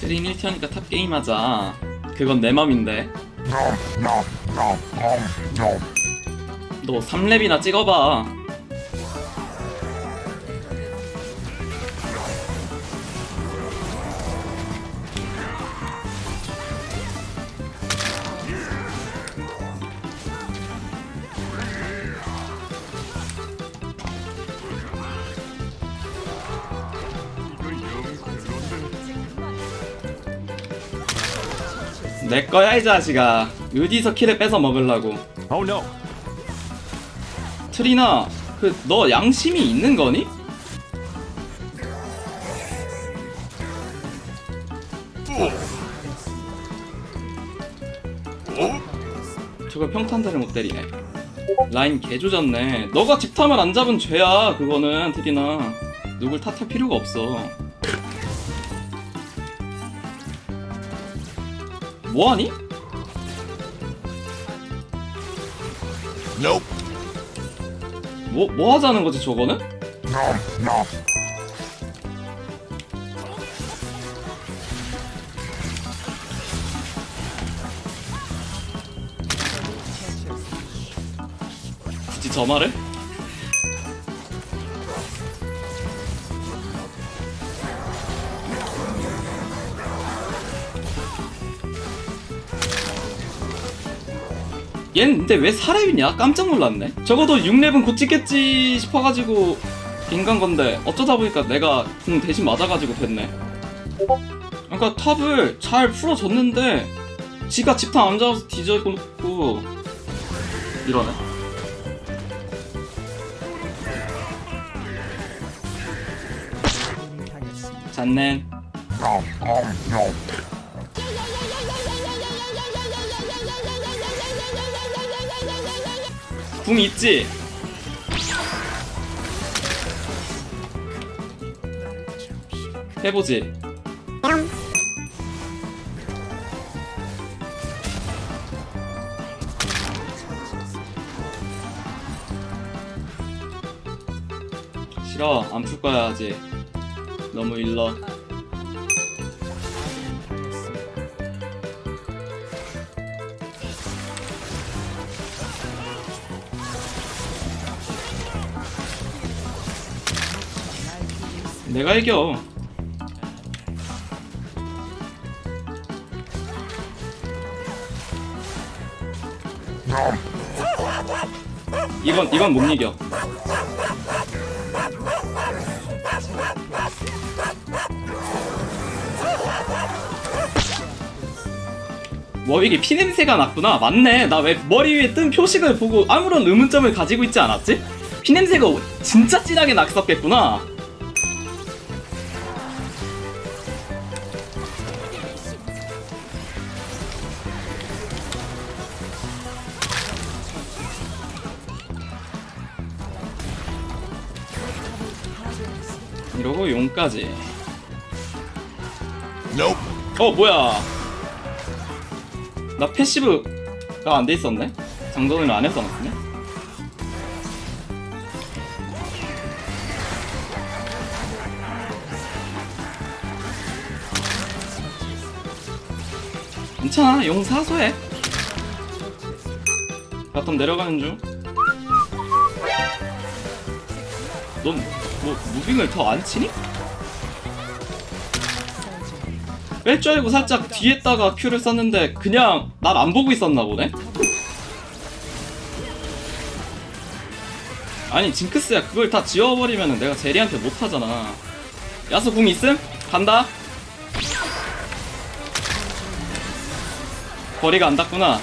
트린 1티어니까 탑 게임하자. 그건 내 맘인데. 너 3렙이나 찍어봐 내 거야 이 자식아. 어디서 키를 뺏어 먹으려고. Oh no. 트리나 그 너 양심이 있는 거니? 저걸 평탄대를 못 때리네. 라인 개조졌네. 너가 집탐을 안 잡은 죄야 그거는 트리나. 누굴 탓할 필요가 없어 뭐하니? Nope. 뭐, 뭐 하자는 거지 저거는? 굳이 저 말을? 얜 근데 왜 사람이냐? 깜짝 놀랐네. 적어도 6렙은 곧 찍겠지 싶어가지고 인간 건데 어쩌다 보니까 내가 공 대신 맞아가지고 됐네. 그러니까 탑을 잘 풀어줬는데 지가 집탐 안 잡아서 뒤져놓고 이러네. 잔넨. 궁 있지? 해보지. 싫어, 안 풀 거야 아직. 너무 일러. 내가 이겨. 이건 이건 못 이겨. 뭐 이게 피냄새가 났구나. 맞네. 나 왜 머리 위에 뜬 표식을 보고 아무런 의문점을 가지고 있지 않았지? 피냄새가 진짜 진하게 났었겠구나. 이러고 용까지. Nope. 어 뭐야? 나 패시브가 안 돼 있었네. 장전을 안 해서 났네. 괜찮아, 용 사소해. 바텀 내려가는 중. 넌 뭐 무빙을 더 안 치니? 뺄 줄 알고 살짝 뒤에다가 큐를 썼는데 그냥 날 안 보고 있었나 보네? 아니 징크스야 그걸 다 지워버리면 내가 제리한테 못하잖아 야수 궁 있음? 간다 거리가 안 닿구나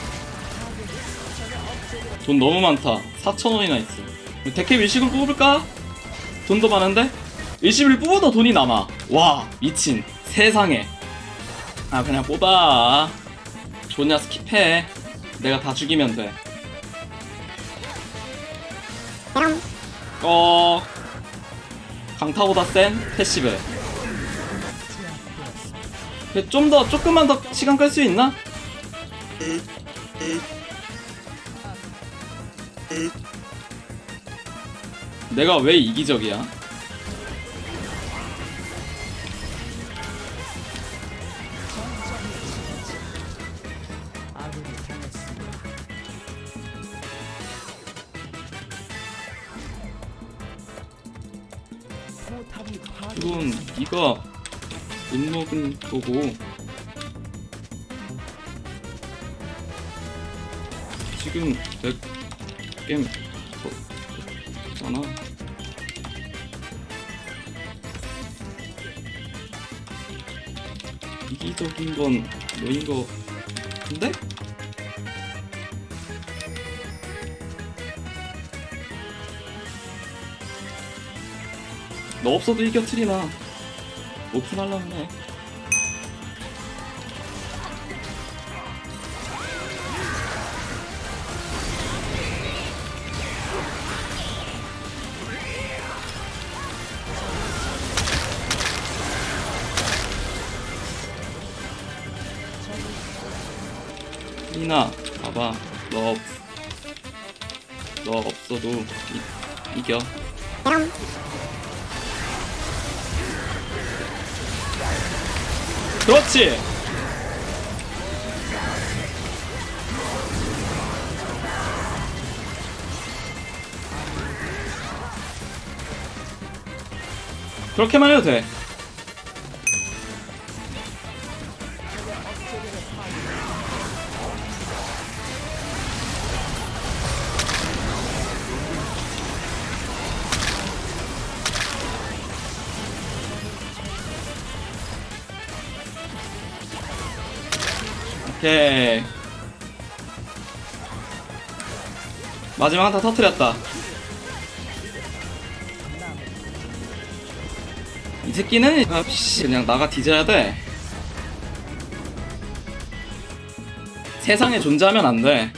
돈 너무 많다 4천원이나 있어 데캡 일식을 뽑을까? 돈도 많은데? 일식을 뽑아도 돈이 남아. 와 미친. 세상에. 아 그냥 뽑아. 좋냐 스킵해. 내가 다 죽이면 돼. 어... 강타보다 센 패시브. 좀 더 조금만 더 시간 끌 수 있나? 내가 왜 이기적이야? 이건 네가 못 먹은 거고 지금 내 게임 잖아 이기적인 건 너인 거 같은데? 너 없어도 이겨 트리나. 오픈하려면 해 트리나 봐봐. 너, 없, 너 없어도 이, 이겨. 그렇지! 그렇게만 해도 돼 오케이. 마지막 한타 터트렸다. 이 새끼는 그냥 나가 뒤져야 돼. 세상에 존재하면 안돼